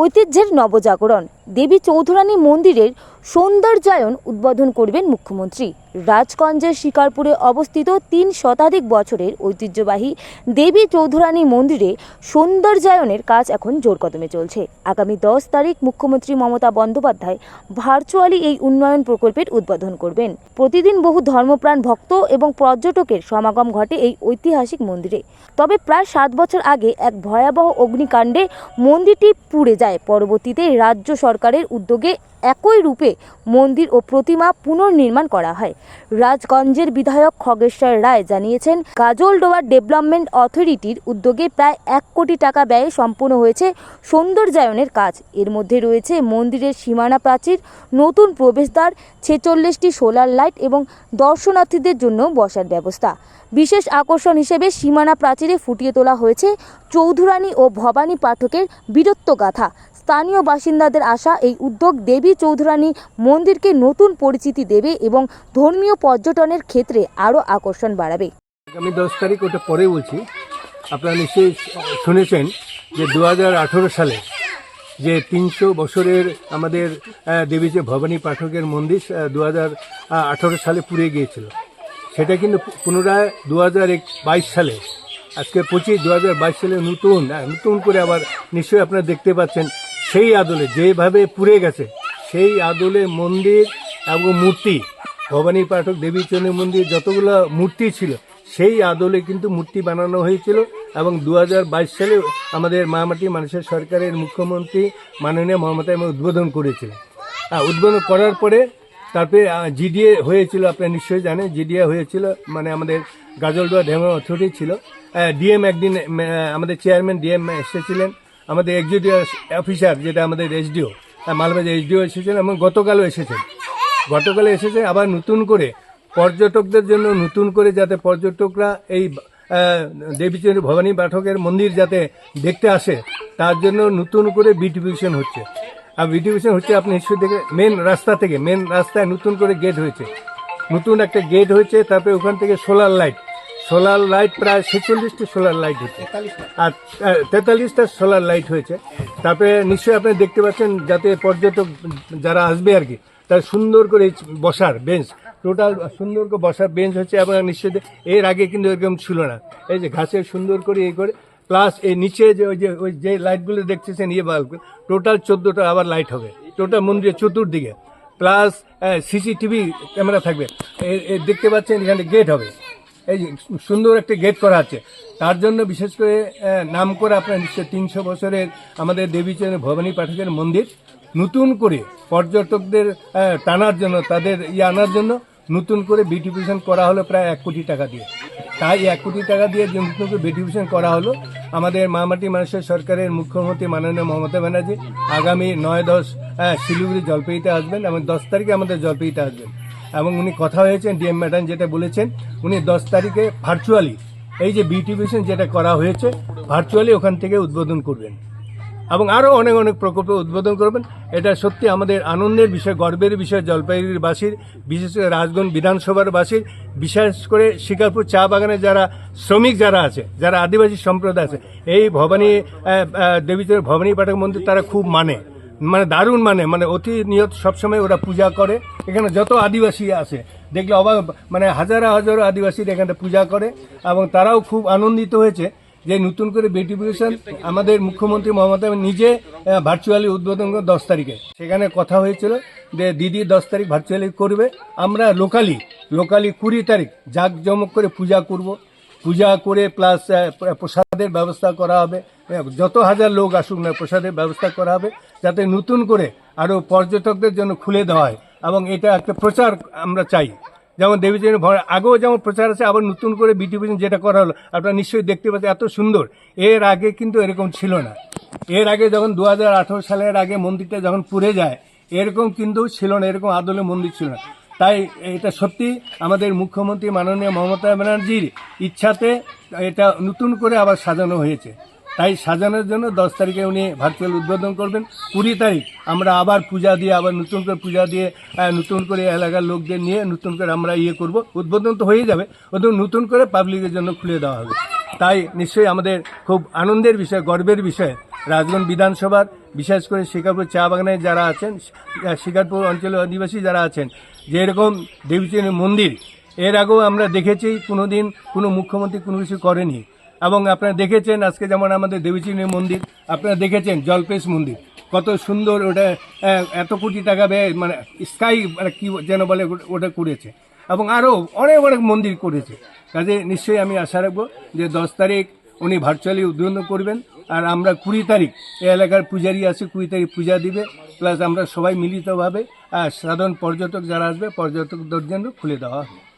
ঐতিহ্যের নবজাগরণ। দেবী চৌধুরানী মন্দিরের সৌন্দর্যায়ন উদ্বোধন করবেন মুখ্যমন্ত্রী। রাজগঞ্জের শিকারপুরে অবস্থিত তিন শতাধিক বছরের ঐতিহ্যবাহী দেবী চৌধুরানী মন্দিরে সৌন্দর্যায়নের কাজ এখন জোর কদমে চলছে। আগামী দশ তারিখ মুখ্যমন্ত্রী মমতা বন্দ্যোপাধ্যায় ভার্চুয়ালি এই উন্নয়ন প্রকল্পের উদ্বোধন করবেন। প্রতিদিন বহু ধর্মপ্রাণ ভক্ত এবং পর্যটকের সমাগম ঘটে এই ঐতিহাসিক মন্দিরে। তবে প্রায় সাত বছর আগে এক ভয়াবহ অগ্নিকাণ্ডে মন্দিরটি পুড়ে যায়। পরবর্তীতে রাজ্য সরকারের উদ্যোগে একই রূপে মন্দির ও প্রতিমা পুনর্নির্মাণ করা হয়। রাজগঞ্জের বিধায়ক খগেশ্বর রায় জানিয়েছেন কাজলডোবা ডেভেলপমেন্ট অথরিটির উদ্যোগে প্রায় এক কোটি টাকা ব্যয়ে সম্পূর্ণ হয়েছে সৌন্দর্যায়নের কাজ। এর মধ্যে রয়েছে মন্দিরের সীমানা প্রাচীর, নতুন প্রবেশদ্বার, ছেচল্লিশটি সোলার লাইট এবং দর্শনার্থীদের জন্য বসার ব্যবস্থা। বিশেষ আকর্ষণ হিসেবে সীমানা প্রাচীরে ফুটিয়ে তোলা হয়েছে চৌধুরানী ও ভবানী পাঠকের বীরত্ব গাথা স্থানীয় বাসিন্দাদের আশা, এই উদ্যোগ দেবী চৌধুরানী মন্দিরকে নতুন পরিচিতি দেবে এবং ধর্মীয় পর্যটনের ক্ষেত্রে আরও আকর্ষণ বাড়াবে। আমি দশ তারিখ ওটা পরে বলছি। আপনারা নিশ্চয়ই শুনেছেন যে দু হাজার আঠেরো সালে যে তিনশো বছরের আমাদের দেবী যে ভবানী পাঠকের মন্দির দু সালে পুড়ে গিয়েছিল। সেটা কিন্তু পুনরায় দু হাজার বাইশ সালে, আজকে পঁচিশ দু সালে নতুন নতুন করে আবার নিশ্চয়ই আপনারা দেখতে পাচ্ছেন সেই আদলে যেভাবে পুড়ে গেছে, সেই আদলে মন্দির এবং মূর্তি, ভবানী পাঠক দেবী চন্ডী মন্দির যতগুলো মূর্তি ছিল, সেই আদলে কিন্তু মূর্তি বানানো হয়েছিল এবং দু হাজার বাইশ সালে আমাদের মামাটি মানুষের সরকারের মুখ্যমন্ত্রী মাননীয় মমতা উদ্বোধন করেছিলেন। উদ্বোধন করার পরে তারপরে জিডিএ হয়েছিল, আপনারা নিশ্চয়ই জানেন, জিডিএ হয়েছিল মানে আমাদের গাজলডোয়া ডেভেলপমেন্ট অথরিটি ছিল। ডিএম একদিন আমাদের চেয়ারম্যান ডিএম এসেছিলেন। আমাদের এক্সিকিউটিভ অফিসার যেটা আমাদের এসডিও মালবাজার এসডিও এসেছেন এবং গতকালও এসেছেন। গতকালে এসেছে, আবার নতুন করে পর্যটকদের জন্য নতুন করে যাতে পর্যটকরা এই দেবীচন্দ্র ভবানী পাঠকের মন্দির যাতে দেখতে আসে, তার জন্য নতুন করে বিউটিফিকেশন হচ্ছে। আর বিউটিফিকেশন হচ্ছে আপনি নিশ্চয়ই দেখে মেন রাস্তা থেকে মেন রাস্তায় নতুন করে গেট হয়েছে। নতুন একটা গেট হয়েছে, তারপরে ওখান থেকে সোলার লাইট সোলার লাইট প্রায় ছেচল্লিশটি সোলার লাইট হচ্ছে আর তেতাল্লিশটা সোলার লাইট হয়েছে। তারপরে নিশ্চয়ই আপনি দেখতে পাচ্ছেন যাতে পর্যটক যারা আসবে আর কি, তার সুন্দর করে বসার বেঞ্চ, টোটাল সুন্দর করে বসার বেঞ্চ হচ্ছে এবং নিশ্চয়ই এর আগে কিন্তু এরকম ছিল না। এই যে ঘাসের সুন্দর করে এই করে, প্লাস এই নিচে যে ওই যে ওই যে লাইটগুলো দেখতেছেন ইয়ে বাল্ব, টোটাল চোদ্দোটা আবার লাইট হবে। টোটাল মন্দিরের চতুর্দিকে। প্লাস সিসিটিভি ক্যামেরা থাকবে। দেখতে পাচ্ছেন এখানে গেট হবে। এই সুন্দর একটি গেট করা আছে। তার জন্য বিশেষ করে নাম করে আপনার নিশ্চয় তিনশো বছরের আমাদের দেবীচন্দ্র ভবানী পাঠকের মন্দির, নতুন করে পর্যটকদের টানার জন্য, তাদের ইয়ে আনার জন্য নতুন করে বিউটিফিকেশন করা হলো প্রায় এক কোটি টাকা দিয়ে। তাই এক কোটি টাকা দিয়ে নতুন করে বিউটিফিকেশন করা হলো, আমাদের মামাটি মানুষের সরকারের মুখ্যমন্ত্রী মাননীয় মমতা ব্যানার্জি আগামী নয় দশ শিলিগুড়ি জলপাইতে আসবেন এবং দশ তারিখে আমাদের জলপাইতে আসবেন। এবং উনি কথা হয়েছেন ডিএম ম্যাডাম যেটা বলেছেন, উনি দশ তারিখে ভার্চুয়ালি এই যে বিউটিফিকেশন যেটা করা হয়েছে ভার্চুয়ালি ওখান থেকে উদ্বোধন করবেন। এবং আরও অনেক অনেক প্রকল্প উদ্বোধন করবেন। এটা সত্যি আমাদের আনন্দের বিষয়, গর্বের বিষয় জলপাইগুড়ির বাসীর, বিশেষ করে রাজগঞ্জ বিধানসভার বাসীর, বিশেষ করে শিকারপুর চা বাগানে যারা শ্রমিক যারা আছে, যারা আদিবাসী সম্প্রদায় আছে, এই ভবানী দেবীচন্দ্র ভবানী পাঠক মন্দির তারা খুব মানে। মানে দারুণ মানে মানে অতি নিয়ত সবসময় ওরা পূজা করে। এখানে যত আদিবাসী আছে, দেখলে অবাক মানে হাজারো হাজারো আদিবাসী এখানে পূজা করে এবং তারাও খুব আনন্দিত হয়েছে যে নতুন করে বিউটিফিকেশন আমাদের মুখ্যমন্ত্রী মমতা নিজে ভার্চুয়ালি উদ্বোধন করে দশ তারিখে। সেখানে কথা হয়েছিল যে দিদি দশ তারিখ ভার্চুয়ালি করবে, আমরা লোকালি লোকালি কুড়ি তারিখ জাঁকজমক করে পূজা করব। পূজা করে প্লাস প্রসাদের ব্যবস্থা করা হবে। যত হাজার লোক আসুক না, প্রসাদের ব্যবস্থা করা হবে, যাতে নতুন করে আরও পর্যটকদের জন্য খুলে দেওয়া হয় এবং এটা একটা প্রচার আমরা চাই। যেমন দেবীচন্দ্র ভরা, আগেও যেমন প্রচার আছে, আবার নতুন করে বিটি বিটিভিশন যেটা করা হলো, আপনারা নিশ্চয়ই দেখতে পাচ্ছেন, এত সুন্দর। এর আগে কিন্তু এরকম ছিল না। এর আগে যখন দু হাজার আঠেরো সালের আগে মন্দিরটা যখন পুড়ে যায়, এরকম কিন্তু ছিল না, এরকম আদলে মন্দির ছিল না। তাই এটা সত্যি আমাদের মুখ্যমন্ত্রী মাননীয় মমতা ব্যানার্জির ইচ্ছাতে এটা নতুন করে আবার সাজানো হয়েছে। তাই সাজানোর জন্য দশ তারিখে উনি ভার্চুয়াল উদ্বোধন করবেন। কুড়ি তারিখ আমরা আবার পূজা দিয়ে, আবার নতুন করে পূজা দিয়ে নতুন করে এলাকার লোকদের নিয়ে নতুন করে আমরা ইয়ে করব। উদ্বোধন তো হয়ে যাবে ওদের নতুন করে পাবলিকের জন্য খুলে দেওয়া হবে। তাই নিশ্চয়ই আমাদের খুব আনন্দের বিষয়, গর্বের বিষয়। রাজগঞ্জ বিধানসভার, বিশেষ করে শিকারপুর চা বাগানে যারা আছেন, শিকারপুর অঞ্চলের অধিবাসী যারা আছেন যে এরকম মন্দির, এর আগেও আমরা দেখেছি কোনো দিন কোনো মুখ্যমন্ত্রী কোনো কিছু করেনি। এবং আপনারা দেখেছেন, আজকে যেমন আমাদের দেবীচরণী মন্দির, আপনারা দেখেছেন জলপেশ মন্দির, কত সুন্দর ওটা এত কোটি টাকা ব্যয় মানে স্কাই মানে কী যেন বলে ওটা করেছে। এবং আরও অনেক অনেক মন্দির করেছে। কাজে নিশ্চয়ই আমি আশা রাখব যে দশ তারিখ উনি ভার্চুয়ালি উদ্বোধন করবেন। আর আমরা কুড়ি তারিখ এ এলাকার পূজারি আছে, কুড়ি তারিখ পূজা দিবে প্লাস আমরা সবাই মিলিতভাবে সাধারণ পর্যটক যারা আসবে, পর্যটকদের জন্য খুলে দেওয়া হবে।